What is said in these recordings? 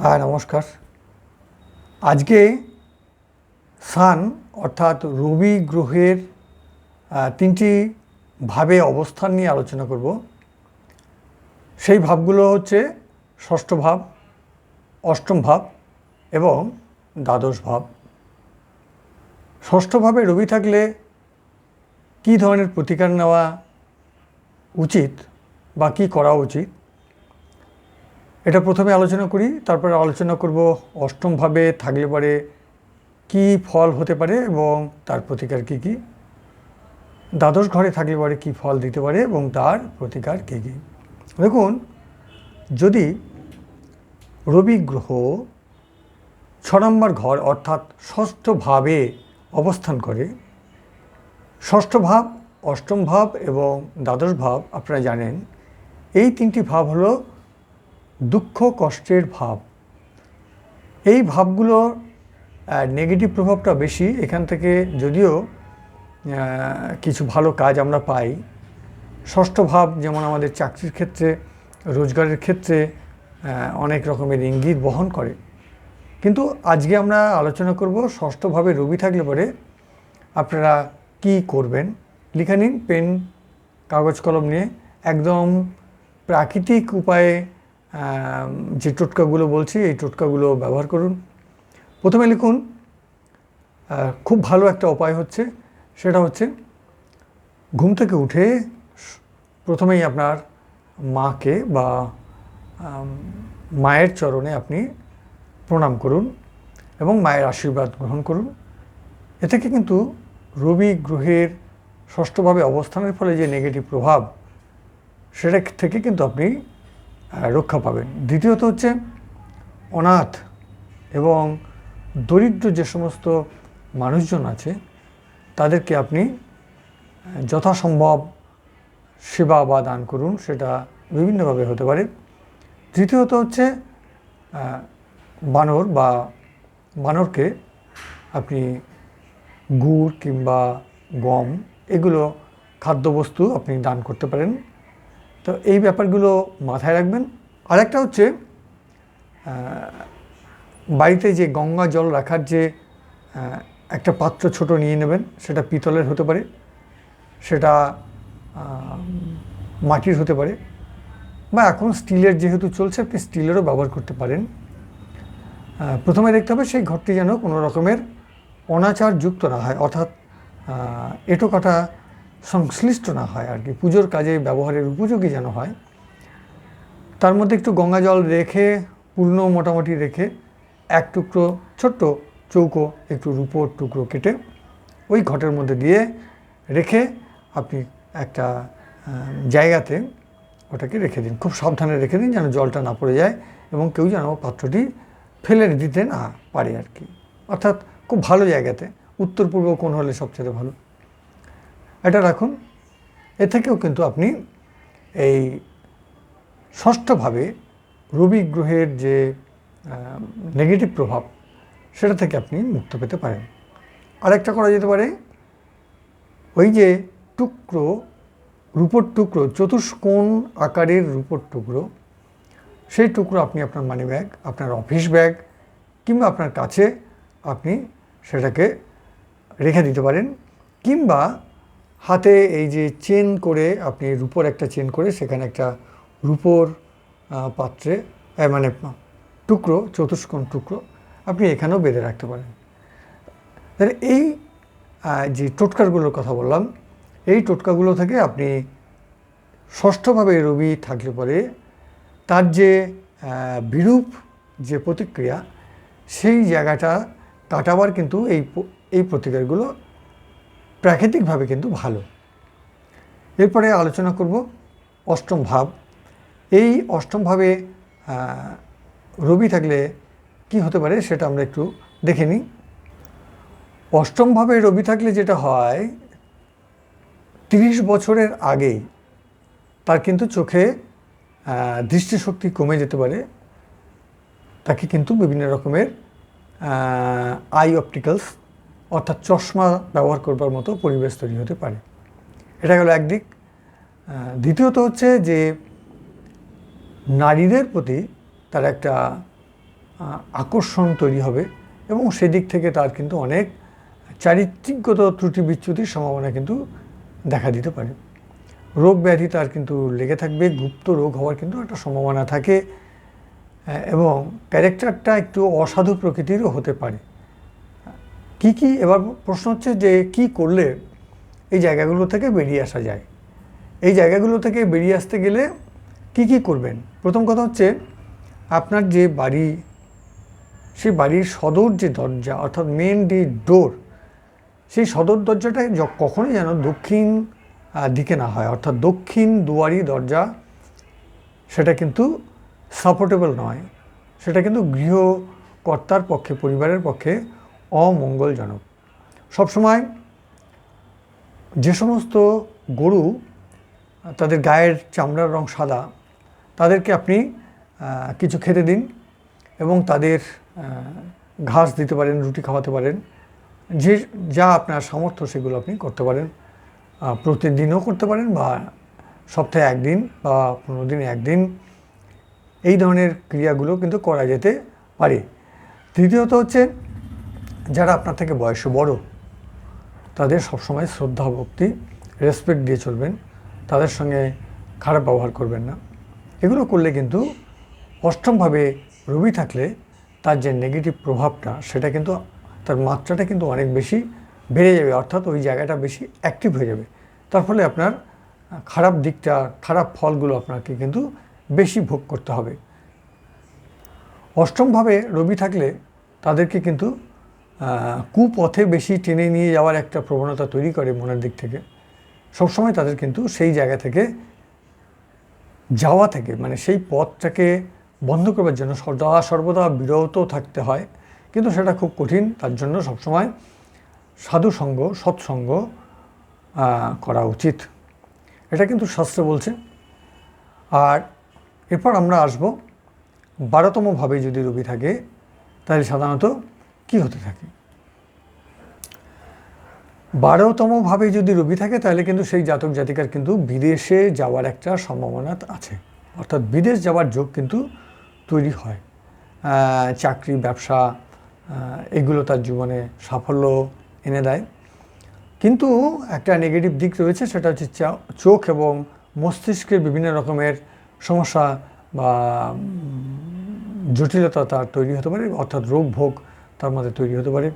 হ্যাঁ নমস্কার। আজকে সান, অর্থাৎ রবি গ্রহের তিনটি ভাবে অবস্থান নিয়ে আলোচনা করব। সেই ভাবগুলো হচ্ছে ষষ্ঠ ভাব, অষ্টম ভাব এবং দ্বাদশ ভাব। ষষ্ঠভাবে রবি থাকলে কী ধরনের প্রতিকার নেওয়া উচিত বা কী করা উচিত? এটা প্রথমে আলোচনা করি, তারপরে আলোচনা করব অষ্টমভাবে থাকলে পরে কী ফল হতে পারে এবং তার প্রতিকার কী কী। দ্বাদশ ঘরে থাকলে পরে কী ফল দিতে পারে এবং তার প্রতিকার কী কী। দেখুন, যদি রবি গ্রহ ছ নম্বর ঘর অর্থাৎ ষষ্ঠ ভাবে অবস্থান করে, ষষ্ঠ ভাব, অষ্টম ভাব এবং দ্বাদশ ভাব, আপনারা জানেন, এই তিনটি ভাব হলো দুঃখ, কষ্টের ভাব। এই ভাবগুলোর নেগেটিভ প্রভাবটা বেশি। এখান থেকে যদিও কিছু ভালো কাজ আমরা পাই। ষষ্ঠ ভাব যেমন আমাদের চাকরির ক্ষেত্রে, রোজগারের ক্ষেত্রে অনেক রকমের ইঙ্গিত বহন করে। কিন্তু আজকে আমরা আলোচনা করব ষষ্ঠভাবে রবি থাকলে পরে আপনারা কি করবেন? লিখে নিন, পেন, কাগজ, কলম নিয়ে। একদম প্রাকৃতিক উপায়ে যে টোটকাগুলো বলছি, এই টোটকাগুলো ব্যবহার করুন। প্রথমে লিখুন খুব ভালো একটা উপায় হচ্ছে, সেটা হচ্ছে ঘুম থেকে উঠে প্রথমেই আপনার মাকে বা মায়ের চরণে আপনি প্রণাম করুন এবং মায়ের আশীর্বাদ গ্রহণ করুন। এ থেকে কিন্তু রবি গ্রহের ষষ্ঠভাবে অবস্থানের ফলে যে নেগেটিভ প্রভাব, সেটা থেকে কিন্তু আপনি রক্ষা পাবেন। দ্বিতীয়ত হচ্ছে অনাথ এবং দরিদ্র যে সমস্ত মানুষজন আছে, তাদেরকে আপনি যথাসম্ভব সেবা বা দান করুন, সেটা বিভিন্নভাবে হতে পারে। তৃতীয়ত হচ্ছে বানর বা বানরকে আপনি গুড় কিংবা গম, এগুলো খাদ্যবস্তু আপনি দান করতে পারেন। তো এই ব্যাপারগুলো মাথায় রাখবেন। আরেকটা হচ্ছে বাড়িতে যে গঙ্গা জল রাখার যে একটা পাত্র ছোট নিয়ে নেবেন, সেটা পিতলের হতে পারে, সেটা মাটির হতে পারে, বা এখন স্টিলের যেহেতু চলছে, আপনি স্টিলেরও ব্যবহার করতে পারেন। প্রথমে দেখতে হবে সেই ঘরটি যেন কোনো রকমের অনাচার যুক্ত না হয়, অর্থাৎ এঁটো কাটা সংশ্লিষ্ট না হয় আর কি। পুজোর কাজে ব্যবহারের উপযোগী যেন হয়। তার মধ্যে একটু গঙ্গা জল রেখে, পূর্ণ মোটামুটি রেখে, এক টুকরো ছোট্ট চৌকো একটু রূপোর টুকরো কেটে, ওই ঘটের মধ্যে দিয়ে রেখে আপনি একটা জায়গাতে ওটাকে রেখে দিন। খুব সাবধানে রেখে দিন যেন জলটা না পড়ে যায় এবং কেউ যেন পাত্রটি ফেলে দিতে না পারে আর কি। অর্থাৎ খুব ভালো জায়গাতে। উত্তর পূর্ব কোণ হলে সবচেয়ে ভালো। এটা রাখুন। এ থেকেও কিন্তু আপনি এই ষষ্ঠভাবে রবি গ্রহের যে নেগেটিভ প্রভাব, সেটা থেকে আপনি মুক্ত পেতে পারেন। আরেকটা করা যেতে পারে, ওই যে টুকরো, রূপোর টুকরো, চতুষ্কোণ আকারের রূপোর টুকরো, সেই টুকরো আপনি আপনার মানি ব্যাগ আপনার অফিস ব্যাগ কিংবা আপনার কাছে আপনি সেটাকে রেখে দিতে পারেন, কিংবা হাতে এই যে চেন করে আপনি রূপোর একটা চেন করে সেখানে একটা রূপোর পাত্রে মানে টুকরো, চতুষ্কোণ টুকরো আপনি এখানেও বেঁধে রাখতে পারেন। তাহলে এই যে টোটকাগুলোর কথা বললাম, এই টোটকাগুলো থেকে আপনি ষষ্ঠভাবে রবি থাকলে পরে তার যে বিরূপ যে প্রতিক্রিয়া, সেই জায়গাটা কাটাবার কিন্তু এই এই প্রতিকারগুলো প্রাকৃতিকভাবে কিন্তু ভালো। এরপরে আলোচনা করব অষ্টম ভাব। এই অষ্টম ভাবে রবি থাকলে কি হতে পারে সেটা আমরা একটু দেখে নিই। অষ্টম ভাবে রবি থাকলে যেটা হয়, তিরিশ বছরের আগেই তার কিন্তু চোখে দৃষ্টিশক্তি কমে যেতে পারে। তাকে কিন্তু বিভিন্ন রকমের আই অপটিক্যালস অর্থাৎ চশমা ব্যবহার করবার মতো পরিবেশ তৈরি হতে পারে। এটা গেল একদিক দ্বিতীয়ত হচ্ছে যে নারীদের প্রতি তার একটা আকর্ষণ তৈরি হবে এবং সেদিক থেকে তার কিন্তু অনেক চারিত্রিকগত ত্রুটি বিচ্যুতির সম্ভাবনা কিন্তু দেখা দিতে পারে। রোগ ব্যাধি তার কিন্তু লেগে থাকবে, গুপ্ত রোগ হওয়ার কিন্তু একটা সম্ভাবনা থাকে এবং ক্যারেক্টারটা একটু অসাধু প্রকৃতিরও হতে পারে। কি কি, এবার প্রশ্ন হচ্ছে যে কি করলে এই জায়গাগুলো থেকে বেরিয়ে আসা যায়? এই জায়গাগুলো থেকে বেরিয়ে আসতে গেলে কি কি করবেন? প্রথম কথা হচ্ছে আপনার যে বাড়ি, সেই বাড়ির সদর যে দরজা, অর্থাৎ মেন যে ডোর সেই সদর দরজাটা কখনোই যেন দক্ষিণ দিকে না হয়। অর্থাৎ দক্ষিণ দুয়ারি দরজা, সেটা কিন্তু সাপোর্টেবল নয়। সেটা কিন্তু গৃহকর্তার পক্ষে, পরিবারের পক্ষে অমঙ্গলজনক। সবসময় যে সমস্ত গরু, তাদের গায়ের চামড়ার রং সাদা, তাদেরকে আপনি কিছু খেতে দিন এবং তাদের ঘাস দিতে পারেন, রুটি খাওয়াতে পারেন। যে, যা আপনার সামর্থ্য সেগুলো আপনি করতে পারেন। প্রতিদিনও করতে পারেন বা সপ্তাহে একদিন বা পনেরো দিনে একদিন। এই ধরনের ক্রিয়াগুলো কিন্তু করা যেতে পারে। তৃতীয়ত হচ্ছে যারা আপনার থেকে বয়সে বড়, তাদের সবসময় শ্রদ্ধা, ভক্তি রেসপেক্ট দিয়ে চলবেন। তাদের সঙ্গে খারাপ ব্যবহার করবেন না। এগুলো করলে কিন্তু অষ্টমভাবে রবি থাকলে তার যে নেগেটিভ প্রভাবটা, সেটা কিন্তু তার মাত্রাটা কিন্তু অনেক বেশি বেড়ে যাবে। অর্থাৎ ওই জায়গাটা বেশি অ্যাক্টিভ হয়ে যাবে। তার ফলে আপনার খারাপ দিকটা, খারাপ ফলগুলো আপনাকে কিন্তু বেশি ভোগ করতে হবে। অষ্টমভাবে রবি থাকলে তাদেরকে কিন্তু কুপথে বেশি টেনে নিয়ে যাওয়ার একটা প্রবণতা তৈরি করে মনের দিক থেকে। সবসময় তাদের কিন্তু সেই জায়গা থেকে যাওয়া থেকে মানে সেই পথটাকে বন্ধ করবার জন্য সদা সর্বদা বিরত থাকতে হয়। কিন্তু সেটা খুব কঠিন, তার জন্য সবসময় সাধুসঙ্গ সৎসঙ্গ করা উচিত। এটা কিন্তু শাস্ত্র বলছে। আর এরপর আমরা আসব, বারোতমভাবে যদি রবি থাকে, তাহলে সাধারণত কি হতে থাকে? বারোতমভাবে যদি রবি থাকে, তাহলে কিন্তু সেই জাতক জাতিকার কিন্তু বিদেশে যাওয়ার একটা সম্ভাবনা আছে। অর্থাৎ বিদেশ যাওয়ার যোগ কিন্তু তৈরি হয়। চাকরি, ব্যবসা এগুলো তার জীবনে সাফল্য এনে দেয়। কিন্তু একটা নেগেটিভ দিক রয়েছে, সেটা হচ্ছে চোখ এবং মস্তিষ্কের বিভিন্ন রকমের সমস্যা বা জটিলতা তার তৈরি হতে পারে। অর্থাৎ রোগ ভোগ তার মধ্যে তৈরি হতে পারে।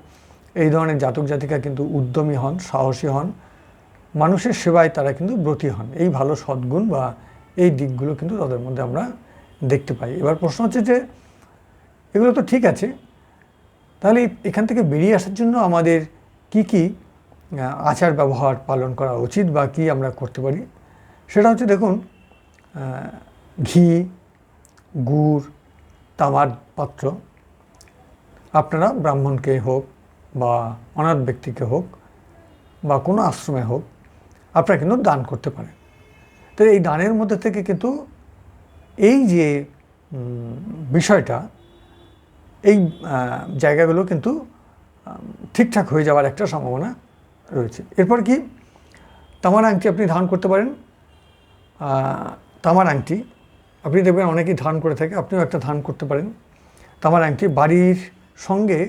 এই ধরনের জাতক জাতিকা কিন্তু উদ্যমী হন, সাহসী হন। মানুষের সেবায় তারা কিন্তু ব্রতী হন। এই ভালো সদ্গুণ বা এই দিকগুলো কিন্তু তাদের মধ্যে আমরা দেখতে পাই। এবার প্রশ্ন হচ্ছে যে, এগুলো তো ঠিক আছে। তাহলে এখান থেকে বেরিয়ে আসার জন্য আমাদের কি কি আচার ব্যবহার পালন করা উচিত বা কি আমরা করতে পারি? সেটা হচ্ছে দেখুন ঘি, গুড়, তামার পাত্র আপনারা ব্রাহ্মণকে হোক বা অনাথ ব্যক্তিকে হোক বা কোনো আশ্রমে হোক, আপনারা কিন্তু দান করতে পারেন। তো এই দানের মধ্যে থেকে কিন্তু এই যে বিষয়টা, এই জায়গাগুলো কিন্তু ঠিকঠাক হয়ে যাওয়ার একটা সম্ভাবনা রয়েছে। এরপর কি? তামার আংটি আপনি ধারণ করতে পারেন। তামার আংটি, আপনি দেখবেন অনেকেই ধারণ করে থাকে, আপনিও একটা ধারণ করতে পারেন। তামার আংটি বাড়ির সঙ্গে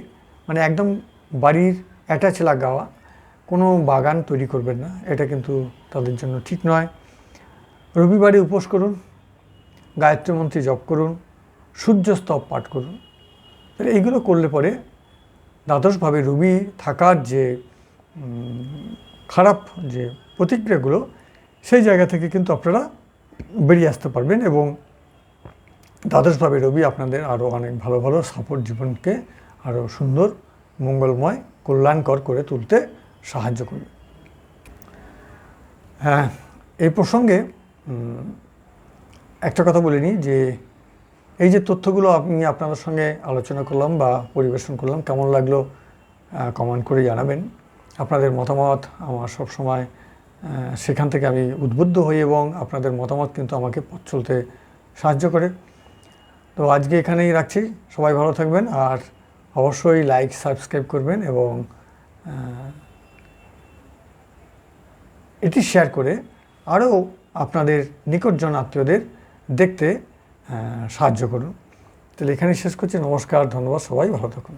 মানে একদম বাড়ির অ্যাটাচ লাগাওয়া কোনো বাগান তৈরি করবেন না, এটা কিন্তু তাদের জন্য ঠিক নয়। রবিবারে উপোস করুন, গায়ত্রী মন্ত্রী জপ করুন সূর্যস্তব পাঠ করুন। তাহলে এইগুলো করলে পরে দ্বাদশভাবে রবি থাকার যে খারাপ যে প্রতিক্রিয়াগুলো, সেই জায়গা থেকে কিন্তু আপনারা বেরিয়ে আসতে পারবেন এবং দ্বাদশভাবে রবি আপনাদের আরও অনেক ভালো ভালো সাপোর্ট জীবনকে আরও সুন্দর, মঙ্গলময়, কল্যাণকর করে তুলতে সাহায্য করবে। হ্যাঁ এই প্রসঙ্গে একটা কথা বলিনি যে, এই যে তথ্যগুলো আমি আপনাদের সঙ্গে আলোচনা করলাম বা পরিবেশন করলাম, কেমন লাগল কমেন্ট করে জানাবেন। আপনাদের মতামত আমার সব সময় সেখান থেকে আমি উদ্বুদ্ধ হই এবং আপনাদের মতামত কিন্তু আমাকে পথ চলতে সাহায্য করে। তো আজকে এখানেই রাখছি। সবাই ভালো থাকবেন আর অবশ্যই লাইক সাবস্ক্রাইব করবেন এবং এটি শেয়ার করে আরও আপনাদের নিকটজন আত্মীয়দের দেখতে সাহায্য করুন। তাহলে এখানেই শেষ করছি। নমস্কার, ধন্যবাদ সবাই, ভালো থাকুন।